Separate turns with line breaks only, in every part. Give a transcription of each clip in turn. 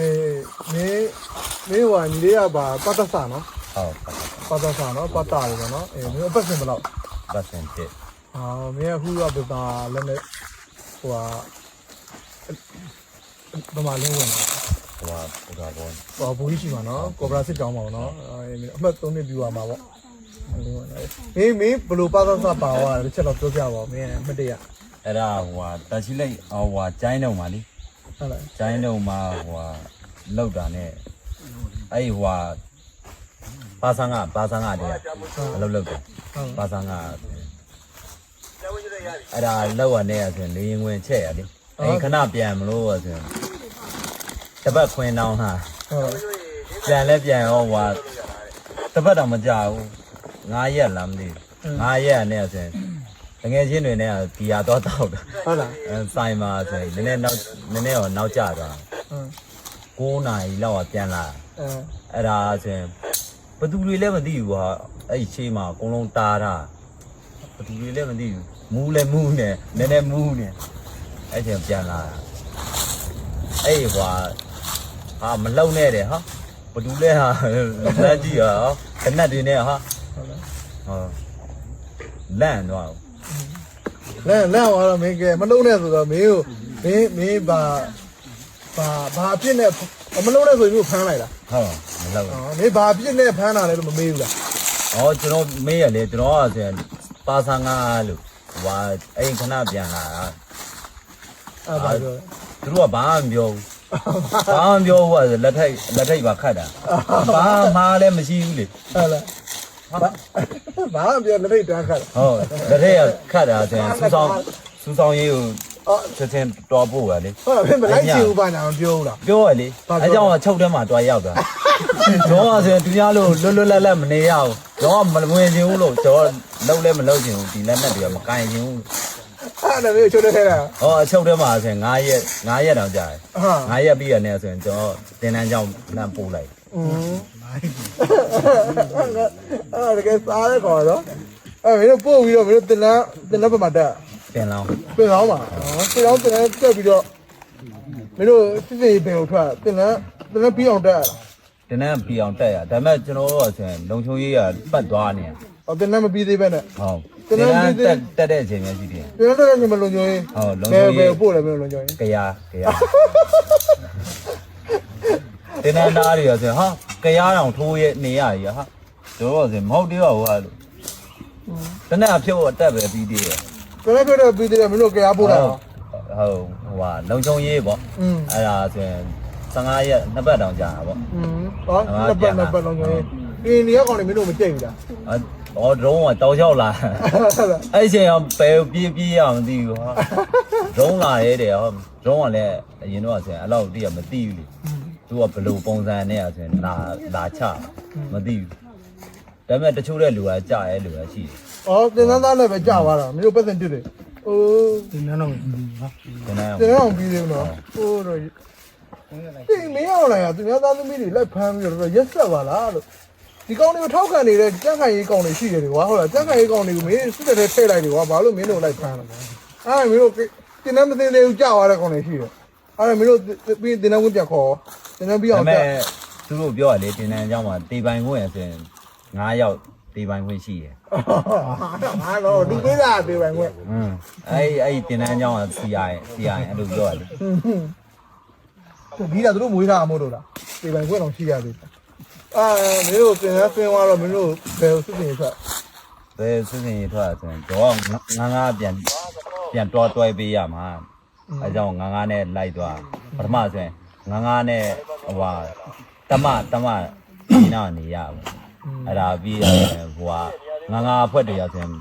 အေးမင်းမင်းဟိုကညီလေးကပါပတ်သက်စာနော်
ဟုတ်
ပတ်သက်စာနော်ပတ်တာလေပေါ့နော်အေးမင်းအပတ်စင်ဘယ်လောက်
ပတ်စင်တစ်
အာမင်းအခုကပတာလည်းနဲ့ဟိုကဘာမှလင်းဝင်တာ
ဟိုဟာဟိုတော့ဘော
ဟိုဘူကြီးရှိမှာနော်ကော်ဘရာစစ်တောင်းပါအောင်နော်အေးမင်းအမှတ်3နှစ်ပြူရမှာပေါ့လင်းဝင်တယ်မင်းမင်းဘယ်လိုပတ်သက်စာပါသွားတယ်တစ်ချက်တော့ပြောပြပါဦးမင်းအမှတ်တရ
အဲ့ဒါဟိုဟာတရှိလိုက်ဟိုဟာကျိုင်းတော့မှာလी
ဟုတ်လား
ကျိုင်းတော့မှာဟိုဟာလောက်တာနဲ့အဲ့ဟိုဟာပါဆန်းကပါဆန်းကတည်းကအလုပ်လုပ်တယ်
ဟုတ်
ပါဆန်းကအဲ့ဒါလောက်ရနဲ့ဆိုရင်လေရင်ဝင်ချက်ရလीအဲ့ခဏပြန်မလို့ဆိုရင်တပတ်ခွင်းတောင်းဟာ
ဟုတ်
ပြန်လဲပြန်ရောဟိုဟာတပတ်တော့မကြဘူး9ရက်လားမသိဘူး9ရက်နဲ့ဆိုရင် တကယ်ချင်းတွေနဲ့ဒီဟာတော့တောက်တာ
ဟုတ်လား
အဲဆိုင်မှာဆိုရင်နည်းနည်းနောက်နည်းနည်းတော့နောက်ကျသွား
ဟုတ်
9နာရီလောက်ကပြန်လာ
အဲ
အဲ့ဒါဆိုရင်ဘသူတွေလည်းမသိဘူးဟာအဲ့ဒီရှေးမှာအကုန်လုံးတားတာဘသူတွေလည်းမသိဘူးမူးလည်းမူးနေနည်းနည်းမူးနေအဲ့ချိန်ပြန်လာတာအဲ့ဟွာဟာမလုံနဲ့တယ်ဟာဘသူလဲဟာလက်ကြည့်ဟာခဏတွေနဲ့ဟာ
ဟုတ်လား
ဟောလန့်တော့
လမ်းလမ်းသွားတော့မင်းကဲမလုံးနဲ့ဆိုတော့မင်းကိုမင်းမင်းဘာဘာဘာအဖြစ်နဲ့မလုံးနဲ့ဆိုရင်ကိုဖမ်းလိုက်လား
ဟုတ်မလုံ
อ๋อမင်းဘာအဖြစ်နဲ့ဖမ်းတာလဲလို့မမေးဘူးလား။
အော်ကျွန်တော်မေးရလေကျွန်တော်ကဆိုရင်ပါဆန်ငါလို့ဟွာအဲ့ဒီခဏပြန်လာတာ
အဲ့ဘာပြောလဲ
သူတို့ကဘာမှမပြောဘူး။ဘာမှမပြောဘူးကလက်ထိတ်လက်ထိတ်ပါခတ်တာ။ဘာမှလည်းမရှိဘူးလေ
ဟုတ်လား ဘာဘာပြောလက်ထိတ်တန်းခါ။
ဟုတ်လက်ထိတ်ကခတ်တာဆိုရင်စူဆောင်စူဆောင်ရေးကို
အော်
ချက်ချင်းတော်ပို့ပါလေ
ဟုတ်လားမင်းမလိုက်ချင်ဘူးဘာညာမပြောဘူးလား။
ပြောရလေ
ဘာပြော
အဲကြောင့်ကချုပ်ထဲမှာတွားရောက်တာ။ကျွန်တော်ကဆိုရင်သူများလို့လွတ်လွတ်လပ်လပ်မနေရဘူး။ကျွန်တော်ကမဝင်ချင်ဘူးလို့ကျွန်တော်လုံးလည်းမလုံးချင်ဘူးဒီလက်နဲ့တွေကမကင်ချင်ဘူး
အဲ့ဒါမင်းချိုးနေခဲ့တာ။
ဟောအချုပ်ထဲမှာဆိုရင်9ရက်9ရက်တောင်ကြာတယ်
ဟာ။
9ရက်ပြီးရနေဆိုရင်ကျွန်တော်တင်တန်းကြောင်းလမ်းပို့လိုက်
อืมအဲ့ဒါ ကစားရဲခေါ်တော့အဲ့မင်းတို့ပို့ပြီးတော့မင်းတို့တင်လန်းတင်လန်းဘက်မှာတက်
တင်လောင်း
ပြင်အောင်ပါပြင်အောင်တင်လန်းတက်ပြီးတော့မင်းတို့စစ်စစ်ပင်ကိုထွက်တင်လန်းတင်လန်းပြီးအောင်တက်ရတာ
တင်တန်းပြအောင်တက်ရဒါပေမဲ့ကျွန်တော်တို့ကဆိုရင်လုံချုံရေးကပတ်သွားနေ
ဟောတင်လန်းမပြီးသေးပဲနဲ့
ဟုတ်
တင်တန်းပြီးသေး
တက်တက်တဲ့အချိန်မျိုးရှိတယ်
တင်လန်းတက်ရမလို့ညိုရင်
ဟုတ်လုံ
ဘယ်
ချုံ
ဘယ်
ရေး
ပို့လဲမင်းတို့ညိုရင်
ကရာကရာတင်တန်းသားတွေကဆိုရင်ဟာ ကြာတောင်ထိုးရဲ့နေရကြီးဟာကျွန်တော်ကစင်မဟုတ်သေးပါဘူးဟာလို့တနေ့အဖြစ်အတက်ပဲပြီးသေးတယ်
ကျွန်တော်တို့တော့ပြီးသေးတယ်မင်းတို့ကြာပို့တာ
ဟုတ်ဟိုဟာလုံချုံရေးပေါ့အဲ့ဒါဆိုရင်15ရက်နှစ်ပတ်တောင်ကြာတာပေါ့
อืมဟောနှစ်ပတ်နှစ်ပတ်တောင်ကြာရေးအင်းဒီကောင်တွေမင်းတို့မကြိတ်ဘူးလား
အော်ဒရုန်းကတောက်လျှောက်လာအဲ့ချိန်အောင်ပဲပြေးပြေးရမသိဘူးဟာဒရုန်းလာရဲတယ်ဟောဒရုန်းကလည်းအရင်တော့ဆင်အဲ့လောက်တိရမသိဘူးလေ သူကဘယ်လိုပုံစံနဲ့อ่ะဆိုရင်လာလာချမသိဘူးဒါပေမဲ့တချို့တဲ့လူကကြာရဲလူကရှိတယ်
အော်တင်သားသားလည်းပဲကြာသွားတာမင်းတို့ပတ်စံတစ်တယ်ဟိုး
တင်သားတော့ပြီးပြီနော်
ကျွန်တော်
တင်အောင်ပြီးသေးဘူးနော်ဟိုးတော့တင်မင်းအောင်လာရသူများသားသမီးတွေလိုက်ဖမ်းပြီးတော့ရက်ဆက်ပါလားလို့ဒီကောင်တွေကိုထောက်ခံနေတဲ့ကြက်ခိုင်ရေးကောင်တွေရှိတယ်ကွာဟုတ်လားကြက်ခိုင်ရေးကောင်တွေကိုမင်းစစ်တဲ့ထဲထည့်လိုက်တယ်ကွာဘာလို့မင်းတို့လိုက်ဖမ်းလဲအဲ့မင်းတို့တင်နေမသိသေးဘူးကြာသွားတဲ့ကောင်တွေရှိတယ် အဲ့မင်းတို့ပြီးတင်နေဝင်ပြန်ခေါ်တင်နေပြီး
ဒါ
အောင်
ပေ
ကြာ
မဲ့သူတို့ပြောရလေတင်တန်းအကြောင်းမှာတေပိုင်ခွင့်ရဆိုရင်9ယောက်တေပိုင်ခွင့်ရှိတယ်
ဟာတော့ဒီကိစ္စအသေးပိုင်ခွင့်
อืมအဲ့အဲ့တင်တန်းအကြောင်းက CI CI အဲ့လိုပြောရလေ
ဒီကသူတို့မွေးထားအမို့လို့လားဒီပိုင်ခွင့်တော့ရှိရသေးတယ်အာမင်းတို့တင်နေဆင်းသွားတော့မင်းတို့ဘယ်စစ်စစ်ထွက်
ဘယ်စစ်စင်ရထွက်ဆိုရင်တော့ငါးငါးပြန်ပြန်တွားတွဲပေးရမှာ အဲကြောင့်ငါးငါးနဲ့လိုက်သွားပထမဆိုရင်ငါးငါးနဲ့ဟိုဟာတမတမဒီနာနေရဘူးအဲ့ဒါပြီးရတယ်ဟိုဟာငါးငါးအဖွက်တွေရဆိုရင်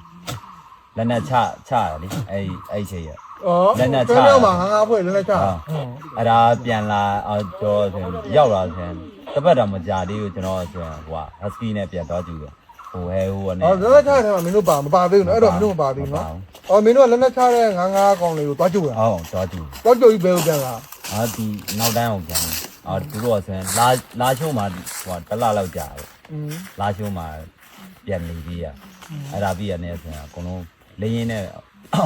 လက်နဲ့ချချရလေအဲ့အဲ့ချိန်ရ
ဩ
လက်နဲ့ချ
ကျွန်တော်မှာငါးငါးဖွဲ့လက်နဲ့ချ
ဟုတ်အဲ့ဒါပြန်လာအော်တော့ဆိုရင်ရောက်လာဆိုရင်တစ်ပတ်တော့မကြာသေးဘူးကျွန်တော်ဆိုရင်ဟိုဟာ husky နဲ့ပြန်သွားကြည့်တယ်ဟိုဟဲဟိုနဲ့
ဩလက်နဲ့ချတဲ့မှာမင်းတို့ပါမပါသေးဘူးနော်အဲ့တော့မင်းတို့မပါသေးဘူးနော် ဩမင်းတို့ကလက်နဲ့ချတဲ့ငါးငါးကောင်တွေကိုတွားကြည့်ရ
ဟုတ်သွားကြည့်
တွားကြည့်ပြီးဘယ်လိုပြန်လာ
အာဒီနောက်တန်းအောင်ပြန်တယ်အာသူတို့ကဆိုရင်လာလာချိုးမှာဟိုတစ်လလောက်ကြာတယ်
อืม
လာချိုးမှာပြန်နေပြီးရအဲ့ဒါပြီးရနေဆိုရင်အကုန်လုံးလင်းရင်းနဲ့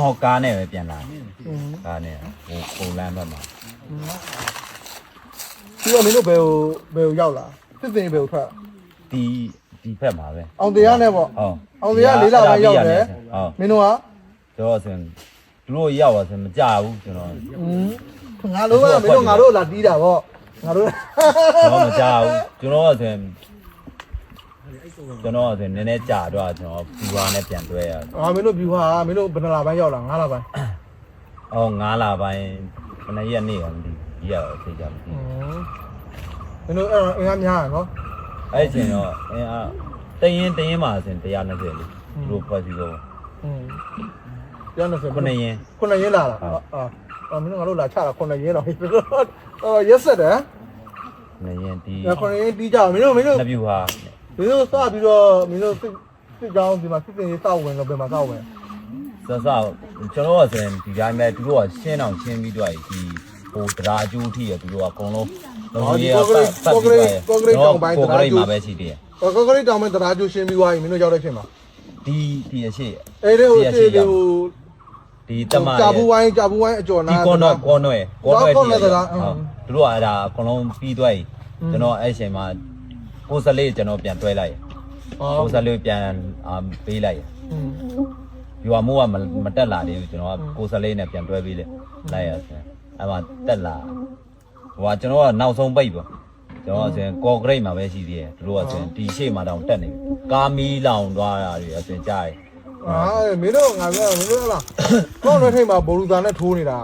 ဟောကားနဲ့ပဲပြန်လာတယ်
อืม
ကားနဲ့ဟိုပုံလမ်းဘက်မှာ
ပြီးတော့မင်းတို့ဘယ်ကိုဘယ်ကိုရောက်လာစစ်စင်ဘယ်ကိုထွက်
ဒီဒီဖက်မှာပဲ
အောင်တရားနဲ့ပေါ့
ဟုတ်
အောင်တရားလေးလပိုင်းရောက်တယ်
ဟုတ်
မင်းတို့က
ပြောရစင်သူတို့ရောက်ပါစင်မကြဘူးကျွန်တော်
ငါတို့ကမင်းတို့ငါတို့လာတီးတာပေါ့ငါတို့
ကျွန်တော်မကြဘူးကျွန်တော်ကစင်ကျွန်တော်ကစင်နည်းနည်းကြာတော့ကျွန်တော်ဘူဟာနဲ့ပြန်တွဲရတယ်
အာမင်းတို့ဘူဟာမင်းတို့ဘယ်နှလပိုင်းရောက်လာ9လပိုင်း
အော်9လပိုင်းဘယ်နှစ်ရက်နေရမသိဘူးကြီးရတော့သိကြမသိဘူး
မင်းတို့အဲ့တော့အင်အားများရနော်
အဲ့ချိန်တော့အင်အားတရင်တရင်မှာစင်120လေးသူတို့ဖွဲ့စည်းဆုံး
อืม ကျောင်း20
ခုနှစ်ရင်
ခုနှစ်ရင်းလာလားအာအာမင်းတို့ငါတို့လာချတာခုနှစ်ရင်းတော့အော်ရက်ဆက်တယ်
နှစ်ရင်ဒီ။
ခုနှစ်ရင်းတီးကြမင်းတို့မင်းတို့
နှစ်ပြူဟာ
မင်းတို့စပြီးတော့မင်းတို့စစ်စစ်ကြောင်းဒီမှာစစ်စင်ရေးစောက်ဝင်တော့ဘယ်မှာစောက်ဝင်
စစကျွန်တော်ကဆိုရင်ဒီတိုင်းပဲသူတို့ကရှင်းအောင်ရှင်းပြီးတော့ဒီဟိုတရားအကျိုးထိရသူတို့ကအကုန်လုံးလုံးကြီးကပတ်ပတ်ပြီးတော့ကိုကရိတ်မှာပဲရှိသေးတယ်။
ဟောကောကရိတ်တောင်မဲ့တရားကျိုးရှင်းပြီးသွားပြီမင်းတို့ရောက်တဲ့ချိန်မှာ
ဒီဒီအရှိ
အဲ့ဒီဟိုတေးဟို
ဒီတမ
ကြာဘူးဝိုင်းကြာဘူးဝိုင်းအကျော်
ဒီ
နာ
ကောနော်ကောနော်ရယ်ကောနော်ရယ်
ကောနော်သလား
ဟုတ်သူတို့ကအဲ့ဒါအကုန်လုံးပြီးသွားပြီကျွန်တော်အဲ့ချိန်မှာကိုစလေးကျွန်တော်ပြန်တွဲလိုက်
ဟော
ကိုစလေးပြန်အာပေးလိုက်
อืม
ဒီဟာမိုးကမတက်လာသေးဘူးကျွန်တော်ကကိုစလေးနဲ့ပြန်တွဲပေးလေလိုက်ရဆိုအဲ့မှာတက်လာဟိုကကျွန်တော်ကနောက်ဆုံးပိတ်ပေါ့ကျွန်တော်ကဆိုရင်ကော့ဂရိတ်မှာပဲရှိသေးတယ်သူတို့ကဆိုရင်ဒီရှေ့မှာတောင်တက်နေပြီကာမီလောင်သွားတာတွေအဆိုရင်ကြားတယ်
အာမင်းတို့ငါပြောမင်းတို့လားကောက်နယ်ထိတ်မှာဘော်လူသားနဲ့ထိုးနေတာ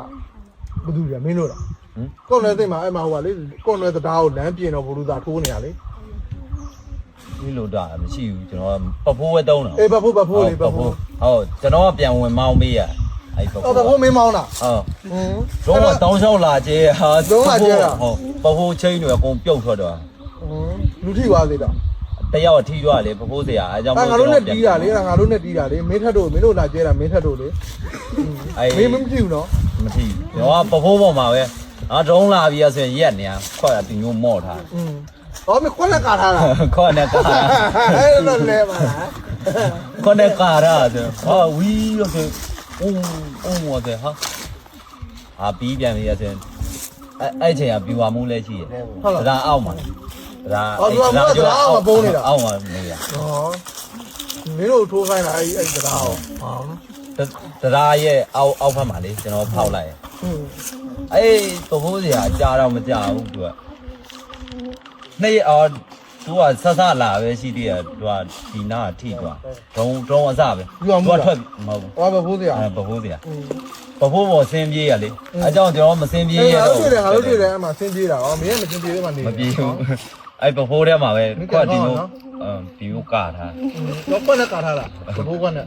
ဘယ်သူလဲမင်းတို့လား
ကော
က်နယ်ထိတ်မှာအဲ့မှာဟိုကလေကောက်နယ်တံတားကိုလမ်းပြင်တော့ဘော်လူသားထိုးနေတာလေ
ဒီလိုတာမရှိဘူးကျွန်တော်ပဖိုးပဲတုံးတာ
အေးပဖိုးပဖိုးလေပဖိုး
ဟုတ်ကျွန်တော်ကပြန်ဝင်မောင်းမေးရအဲ့ပ
ဖိုးပ
ဖိုး
မင်းမောင်းတာ
ဟုတ်
လုံးဝ
တောင်းလျှောက်လာကျဲဟာ
လုံးဝကျဲတာ
ဟုတ်ပဖိုးချင်းတွေအကုန်ပြုတ်ထွက်တော့
လူထိသွားသေးတာ
တယောက်ထီးသွားလေပဖိုးစရာအဲကြောင့်
အဲငါတို့နဲ့တီးတာလေငါတို့နဲ့တီးတာလေမင်းထက်တို့မင်းတို့လာကျဲတာမင်းထက်တို့လေမင်းမကြည့်ဘူးနော်
မထီးကျွန်တော်ကပဖိုးပေါ်မှာပဲအာဒုံးလာပြီးရဆိုရင်ရက်နေရခွက်ရတင်မျိုးမော့ထား
อืมဟောမခွက်လက်ကာထားတာ
ခွက်နဲ့ကာ
အဲ့တော့လဲပါလား
ခွက်နဲ့ကာရဆိုဟာဝီးလို့ဆိုအုံးအုံးမော်တယ်ဟာအာပြီးပြန်ပြီရဆိုရင်အဲအဲ့ချိန်ကပြူဝမှုလဲရှိရ
ဟုတ်လား
ဒါအောက်မှာ ဒါ
အောင်ပါနေ
ရ
ဟောမင်းတို့ထိုးခိုင်းတာအဲ့အဲ့တရားဟောဟော
တရားရဲ့အောက်အောက်ဖက်မှာလေကျွန်တော်ဖောက်လိုက်ရ
င်ဟုတ်
အေးသဘိုးစရာကြာတော့မကြာဘူးသူကနှစ်ရက်အော်သူကဆဆလာပဲရှိသေးတယ်သူကဒီနာထိသွားဒုံဒုံအစပဲသူကထွက်မဟုတ်
ဟောဘဘိုးစရာ
အဲဘဘိုးစရာ
ဘဘိုး
ပေါ်ဆင်းပြေးရလေအကြောင်းကျွန်တော်မဆင်းပြေးရတော့
အဲ့ဒါတွေ့တယ်ငါတို့တွေ့တယ်အမှဆင်းပြေးတာဟောမင်းကမဆင်းပြေးတဲ့မှာနေ
မပြေးဘူး အဲပဖိုးထဲမှာပဲခွက်ဒီလိုအမ်ဒီလိုကာထား
တော့ခွက်လက်ကာထားတာဘဖို့ခွက်နဲ့